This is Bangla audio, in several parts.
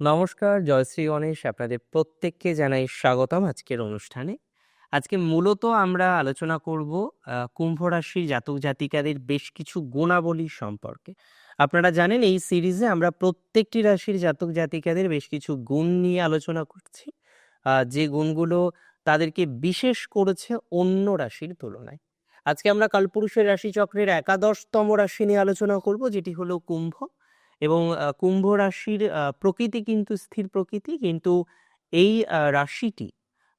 নমস্কার জয়শ্রী গণেশ। আপনাদের প্রত্যেককে জানাই স্বাগতম আজকের অনুষ্ঠানে। আজকে মূলত আমরা আলোচনা করব কুম্ভ রাশির জাতক জাতিকাদের বেশ কিছু গুণাবলী সম্পর্কে। আপনারা জানেন, এই সিরিজে আমরা প্রত্যেকটি রাশির জাতক জাতিকাদের বেশ কিছু গুণ নিয়ে আলোচনা করছি। যে গুণগুলো তাদেরকে বিশেষ করেছে অন্য রাশির তুলনায়। আজকে আমরা কালপুরুষের রাশিচক্রের একাদশতম রাশি নিয়ে আলোচনা করব, যেটি হলো কুম্ভ। এবং কুম্ভ রাশির প্রকৃতি কিন্তু স্থির প্রকৃতি। কিন্তু এই রাশিটি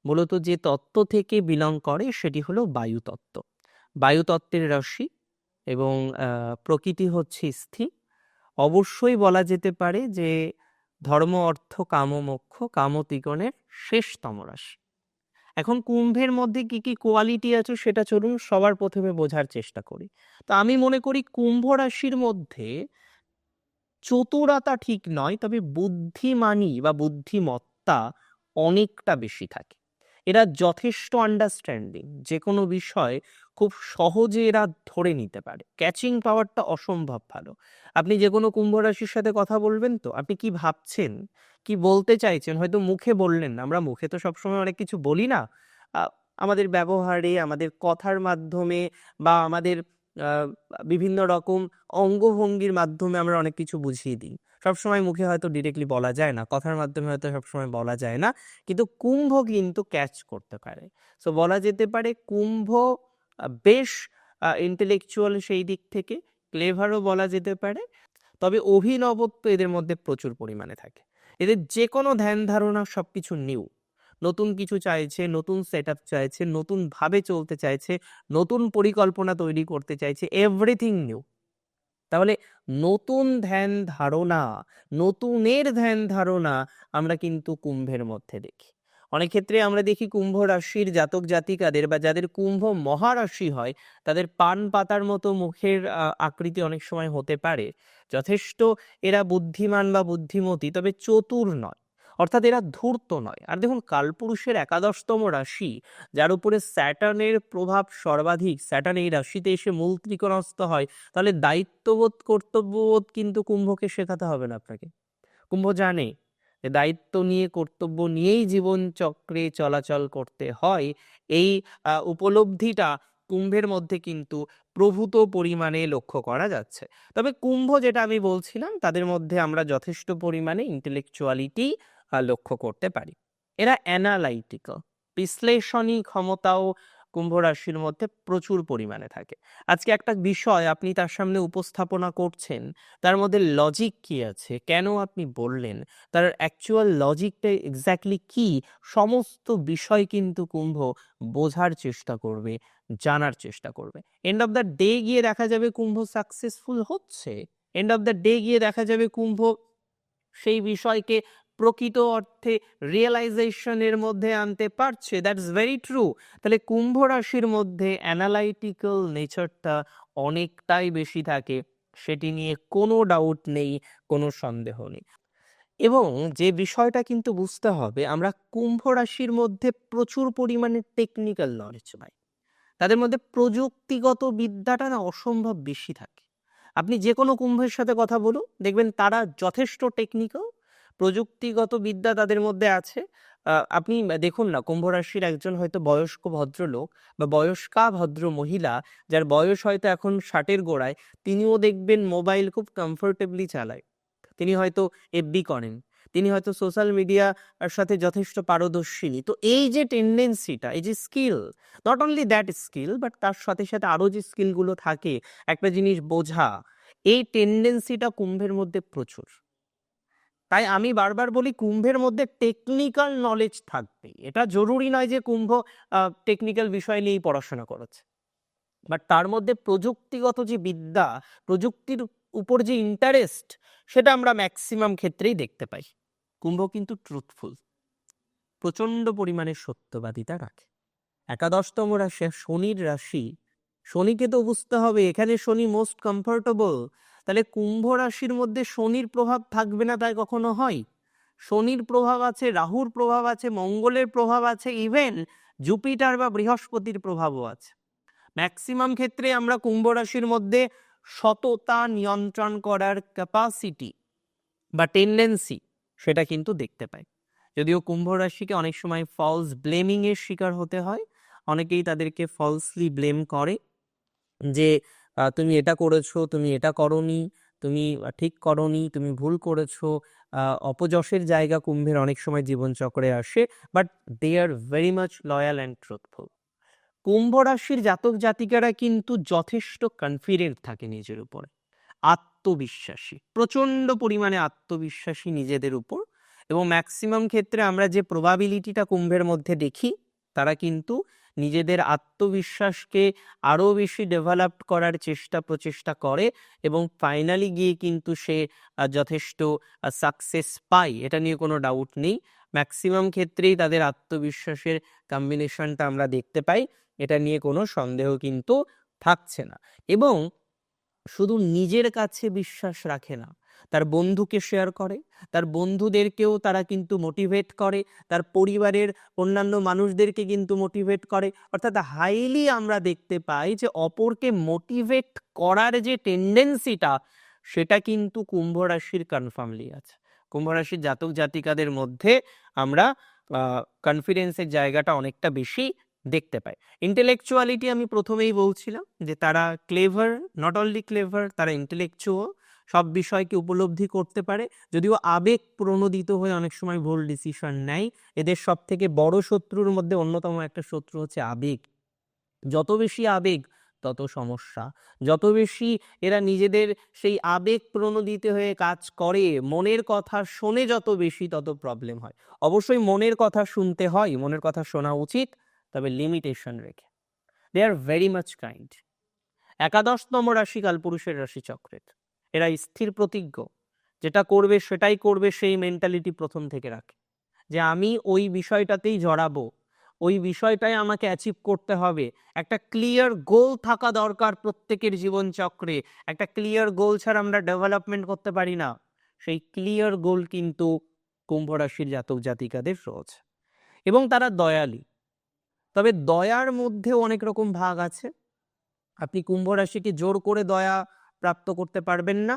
মূলত যে তত্ত্ব থেকে বিলং করে সেটি হলো বায়ুতত্ত্ব বায়ুতত্ত্বের রাশি এবং প্রকৃতি হচ্ছে স্থির। অবশ্যই বলা যেতে পারে যে ধর্ম, অর্থ, কাম, মোক্ষ, কাম, ত্রিকোণের শেষতম রাশি। এখন কুম্ভের মধ্যে কি কি কোয়ালিটি আছে সেটা চলুন সবার প্রথমে বোঝার চেষ্টা করি। তো আমি মনে করি কুম্ভ রাশির মধ্যে চতুরতা ঠিক নয়, তবে বুদ্ধিমানী বা বুদ্ধিমত্তা অনেকটা বেশি থাকে। এরা যথেষ্ট আন্ডারস্ট্যান্ডিং যে কোনো বিষয় খুব সহজে এরা ধরে নিতে পারে। ক্যাচিং পাওয়ারটা অসম্ভব ভালো। আপনি যে কোনো কুম্ভ রাশির সাথে কথা বলবেন তো, আপনি কি ভাবছেন, কি বলতে চাইছেন? হয়তো মুখে বললেন না, আমরা মুখে তো সবসময় অনেক কিছু বলি না। আমাদের ব্যবহারে, আমাদের কথার মাধ্যমে বা আমাদের বিভিন্ন রকম অঙ্গভঙ্গির মাধ্যমে আমরা অনেক কিছু বুঝিয়ে দিই। সবসময় মুখে হয়তো ডিরেক্টলি বলা যায় না, কথার মাধ্যমে হয়তো সবসময় বলা যায় না, কিন্তু কুম্ভ কিন্তু ক্যাচ করতে পারে। সো বলা যেতে পারে কুম্ভ বেশ ইন্টেলেকচুয়াল সেই দিক থেকে ক্লেভারও বলা যেতে পারে, তবে অভিনবত্ব এদের মধ্যে প্রচুর পরিমাণে থাকে। এদের যে কোনো ধ্যান ধারণা সবকিছু নিউ নতুন কিছু চাইছে, নতুন সেট চাইছে, নতুন ভাবে চলতে চাইছে, নতুন পরিকল্পনা তৈরি করতে চাইছে এভরিথিং নিউ তাহলে নতুন ধ্যান ধারণা, নতুনের ধ্যান ধারণা আমরা কিন্তু কুম্ভের মধ্যে দেখি। অনেক ক্ষেত্রে আমরা দেখি কুম্ভ রাশির জাতক জাতিকাদের বা যাদের কুম্ভ মহারাশি হয়, তাদের পান পাতার মতো মুখের আকৃতি অনেক সময় হতে পারে। যথেষ্ট এরা বুদ্ধিমান বা বুদ্ধিমতী, তবে চতুর নয়। অর্থাৎ এরা ধূর্ত নয়। আর দেখুন, কালপুরুষের একাদশতম রাশি, যার উপরে স্যাটার্নের প্রভাব সর্বাধিক, স্যাটার্ন এই রাশিতে এসে মূল ত্রিকোণস্থ হয়, তাহলে দায়িত্ববোধ, কর্তব্যবোধ কিন্তু কুম্ভকে শেখাতে হবে না আপনাকে। কুম্ভ জানে যে দায়িত্ব নিয়ে, কর্তব্য নিয়েই জীবন চক্রে চলাচল করতে হয়। এই উপলব্ধিটা কুম্ভের মধ্যে কিন্তু প্রভূত পরিমাণে লক্ষ্য করা যাচ্ছে। তবে কুম্ভ যেটা আমি বলছিলাম, তাদের মধ্যে আমরা যথেষ্ট পরিমাণে ইন্টেলেকচুয়ালিটি লক্ষ্য করতে পারি। এরা অ্যানালাইটিক্যাল বিশ্লেষণী ক্ষমতাও কুম্ভ রাশির মধ্যে প্রচুর পরিমাণে থাকে। আজকে একটা বিষয় আপনি তার সামনে উপস্থাপনা করছেন, তার মধ্যে লজিক কি আছে, কেন আপনি বললেন, তার অ্যাকচুয়াল লজিকটা এক্স্যাক্টলি কি, সমস্ত বিষয় কিন্তু কুম্ভ বোঝার চেষ্টা করবে, জানার চেষ্টা করবে। এন্ড অফ দ্য ডে গিয়ে দেখা যাবে কুম্ভ সাকসেসফুল হচ্ছে। এন্ড অফ দ্য ডে গিয়ে দেখা যাবে কুম্ভ সেই বিষয়কে প্রকৃত অর্থে রিয়েলাইজেশনের মধ্যে আনতে পারছে। দ্যাটস ভেরি ট্রু তাহলে কুম্ভ রাশির মধ্যে অ্যানালাইটিক্যাল নেচারটা অনেকটাই বেশি থাকে। সেটি নিয়ে কোনো ডাউট নেই, কোনো সন্দেহ নেই। এবং যে বিষয়টা কিন্তু বুঝতে হবে, আমরা কুম্ভ রাশির মধ্যে প্রচুর পরিমাণে টেকনিক্যাল নলেজ পাই। তাদের মধ্যে প্রযুক্তিগত বিদ্যাটা না অসম্ভব বেশি থাকে। আপনি যে কোনো কুম্ভের সাথে কথা বলুন, দেখবেন তারা যথেষ্ট টেকনিক্যাল প্রযুক্তিগত বিদ্যা তাদের মধ্যে আছে। আপনি দেখুন না, কুম্ভ রাশির একজন হয়তো বয়স্ক ভদ্রলোক বা বয়স্কা ভদ্র মহিলা যার বয়স হয়তো এখন ষাটের গোড়ায়, তিনিও দেখবেন মোবাইল খুব কমফোর্টেবলি চালায়। তিনি হয়তো এফবি করেন, তিনি হয়তো সোশ্যাল মিডিয়ার সাথে যথেষ্ট পারদর্শিনী। তো এই যে টেন্ডেন্সিটা এই যে skill not only that skill but তার সাথে সাথে আরও যে স্কিলগুলো থাকে, একটা জিনিস বোঝা, এই টেন্ডেন্সিটা কুম্ভের মধ্যে প্রচুর। তাই আমি বারবার বলি কুম্ভের মধ্যে টেকনিক্যাল নলেজ থাকবে এটা জরুরি নয় যে কুম্ভ টেকনিক্যাল বিষয় নিয়েই পড়াশোনা করেছে। বাট তার মধ্যে প্রযুক্তিগত যে বিদ্যা, প্রযুক্তির উপর যে ইন্টারেস্ট সেটা আমরা ম্যাক্সিমাম ক্ষেত্রেই দেখতে পাই। কুম্ভ কিন্তু ট্রুথফুল প্রচণ্ড পরিমাণে সত্যবাদিতা রাখে। একাদশতম রাশি শনির রাশি, শনিকে তো বুঝতে হবে, এখানে শনি মোস্ট কমফোর্টেবল তাহলে কুম্ভ রাশির মধ্যে শনির প্রভাব থাকবে না তাই কখনো হয়? শনির প্রভাব আছে, রাহুর প্রভাব আছে, মঙ্গলের প্রভাব আছে ইভেন জুপিটার বা বৃহস্পতির প্রভাবও আছে। ম্যাক্সিমাম ক্ষেত্রে আমরা কুম্ভ রাশির মধ্যে সততা নিয়ন্ত্রণ করার ক্যাপাসিটি বা টেন্ডেন্সি সেটা কিন্তু দেখতে পাই। যদিও কুম্ভ রাশিকে অনেক সময় ফলস ব্লেমিং এর শিকার হতে হয়, অনেকেই তাদেরকে ফলসলি ব্লেম করে যে তুমি এটা করেছ, তুমি এটা করনি, তুমি ঠিক করনি, তুমি ভুল করেছ। অপযশের জায়গা কুম্ভের অনেক সময় জীবনচক্রে আসে but they are very much loyal and truthful কুম্ভ রাশির জাতক জাতিকারা কিন্তু যথেষ্ট কনফিডেন্ট থাকে নিজের উপরে। আত্মবিশ্বাসী প্রচণ্ড পরিমাণে আত্মবিশ্বাসী নিজেদের উপর এবং ম্যাক্সিমাম ক্ষেত্রে আমরা যে প্রবাবিলিটিটা কুম্ভের মধ্যে দেখি, তারা কিন্তু নিজেদের আত্মবিশ্বাসকে আরও বেশি ডেভেলপ করার চেষ্টা, প্রচেষ্টা করে এবং ফাইনালি গিয়ে কিন্তু সে যথেষ্ট সাকসেস পায়, এটা নিয়ে কোনো ডাউট নেই। ম্যাক্সিমাম ক্ষেত্রেই তাদের আত্মবিশ্বাসের কম্বিনেশনটা আমরা দেখতে পাই, এটা নিয়ে কোনো সন্দেহ কিন্তু থাকছে না। এবং শুধু নিজের কাছে বিশ্বাস রাখে না তার বন্ধুকে শেয়ার করে, তার বন্ধুদেরকেও তারা কিন্তু মোটিভেট করে, তার পরিবারের অন্যান্য মানুষদেরকে কিন্তু মোটিভেট করে। অর্থাৎ হাইলি আমরা দেখতে পাই যে অপরকে মোটিভেট করার যে টেন্ডেন্সিটা সেটা কিন্তু কুম্ভ রাশির কনফার্মলি আছে। কুম্ভ রাশির জাতক জাতিকাদের মধ্যে আমরা কনফিডেন্সের জায়গাটা অনেকটা বেশি দেখতে পাই। ইন্টেলেকচুয়ালিটি আমি প্রথমেই বলছিলাম যে তারা ক্লেভার নট অনলি ক্লেভার তারা ইন্টেলেকচুয়াল সব বিষয়কে উপলব্ধি করতে পারে। যদিও আবেগ প্রণোদিত হয়ে অনেক সময় ভুল ডিসিশন নেয়। এদের সব থেকে বড় শত্রুর মধ্যে অন্যতম একটা শত্রু হচ্ছে আবেগ। যত বেশি আবেগ, তত সমস্যা। যত বেশি এরা নিজেদের সেই আবেগ প্রণোদিত হয়ে কাজ করে, মনের কথা শোনে যত বেশি তত প্রবলেম হয়। অবশ্যই মনের কথা শুনতে হয়, মনের কথা শোনা উচিত, তবে লিমিটেশন রেখে। They are very much kind একাদশতম রাশি কালপুরুষের রাশি চক্রের এরা স্থির প্রতিজ্ঞ। যেটা করবে সেটাই করবে সেই মেন্টালিটি প্রথম থেকে রাখে। যে আমি ওই বিষয়টাতেই জড়াবো, ওই বিষয়টাই আমাকে অ্যাচিভ করতে হবে। একটা ক্লিয়ার গোল থাকা দরকার প্রত্যেকের জীবন চক্রে একটা ক্লিয়ার গোল ছাড়া আমরা ডেভেলপমেন্ট করতে পারি না। সেই ক্লিয়ার গোল কিন্তু কুম্ভ রাশির জাতক জাতিকাদের রয়েছে। এবং তারা দয়ালু। তবে দয়ার মধ্যেও অনেক রকম ভাগ আছে। আপনি কুম্ভ রাশিকে জোর করে দয়া প্রাপ্ত করতে পারবেন না।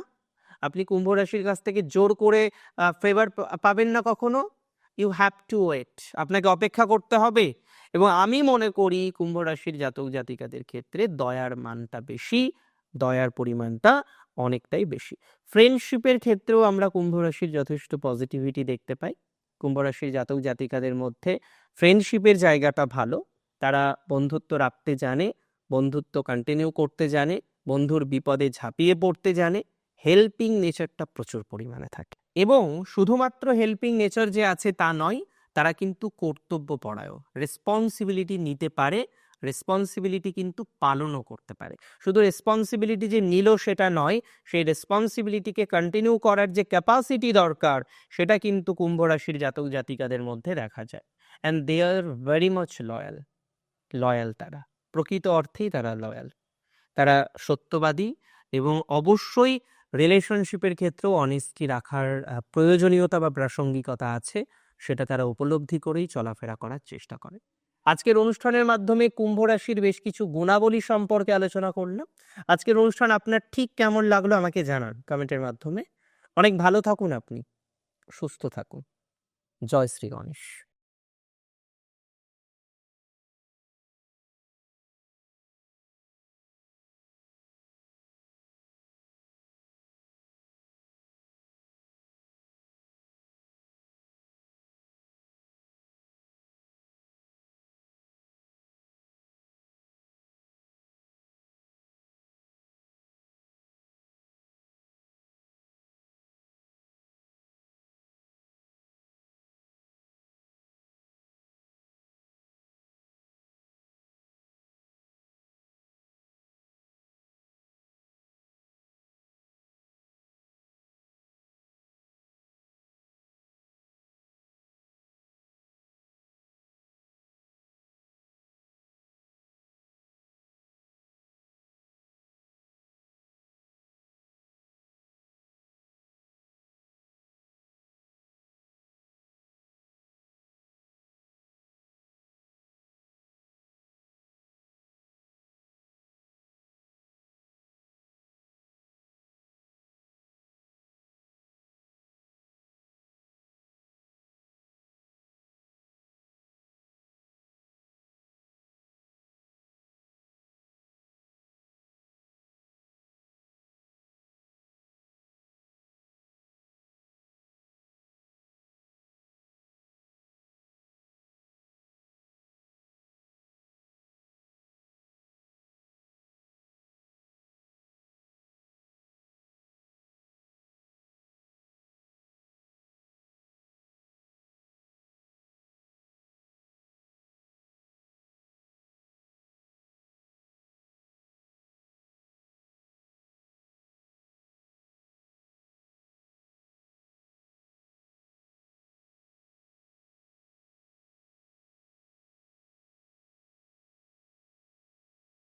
আপনি কুম্ভ রাশির কাছ থেকে জোর করে ফেভার পাবেন না কখনো। ইউ হ্যাভ টু ওয়েট আপনাকে অপেক্ষা করতে হবে। এবং আমি মনে করি কুম্ভ রাশির জাতক জাতিকাদের ক্ষেত্রে দয়ার মানটা বেশি, দয়ার পরিমাণটা অনেকটাই বেশি। ফ্রেন্ডশিপের ক্ষেত্রেও আমরা কুম্ভ রাশির যথেষ্ট পজিটিভিটি দেখতে পাই। কুম্ভ রাশির জাতক জাতিকাদের মধ্যে ফ্রেন্ডশিপের জায়গাটা ভালো। তারা বন্ধুত্ব রাখতে জানে, বন্ধুত্ব কন্টিনিউ করতে জানে। বন্ধুর বিপদে ঝাঁপিয়ে পড়তে জানে হেল্পিং নেচারটা প্রচুর পরিমাণে থাকে। এবং শুধুমাত্র হেল্পিং নেচার যে আছে তা নয়, তারা কিন্তু কর্তব্য পড়ায়ও রেসপন্সিবিলিটি নিতে পারে রেসপন্সিবিলিটি কিন্তু পালনও করতে পারে। শুধু রেসপন্সিবিলিটি যে নিল সেটা নয়, সেই রেসপন্সিবিলিটিকে কন্টিনিউ করার যে ক্যাপাসিটি দরকার, সেটা কিন্তু কুম্ভ রাশির জাতক জাতিকাদের মধ্যে দেখা যায়। And they are very much loyal loyal তারা। প্রকৃত অর্থেই তারা লয়াল তারা সত্যবাদী এবং অবশ্যই রিলেশনশিপের ক্ষেত্রেও অনেস্টি রাখার প্রয়োজনীয়তা বা প্রাসঙ্গিকতা আছে, সেটা তারা উপলব্ধি করেই চলাফেরা করার চেষ্টা করে। আজকের অনুষ্ঠানের মাধ্যমে কুম্ভ রাশির বেশ কিছু গুণাবলী সম্পর্কে আলোচনা করলাম। আজকের অনুষ্ঠান আপনার ঠিক কেমন লাগল আমাকে জানান কমেন্টের মাধ্যমে। অনেক ভালো থাকুন আপনি। সুস্থ থাকুন। জয় শ্রী গণেশ।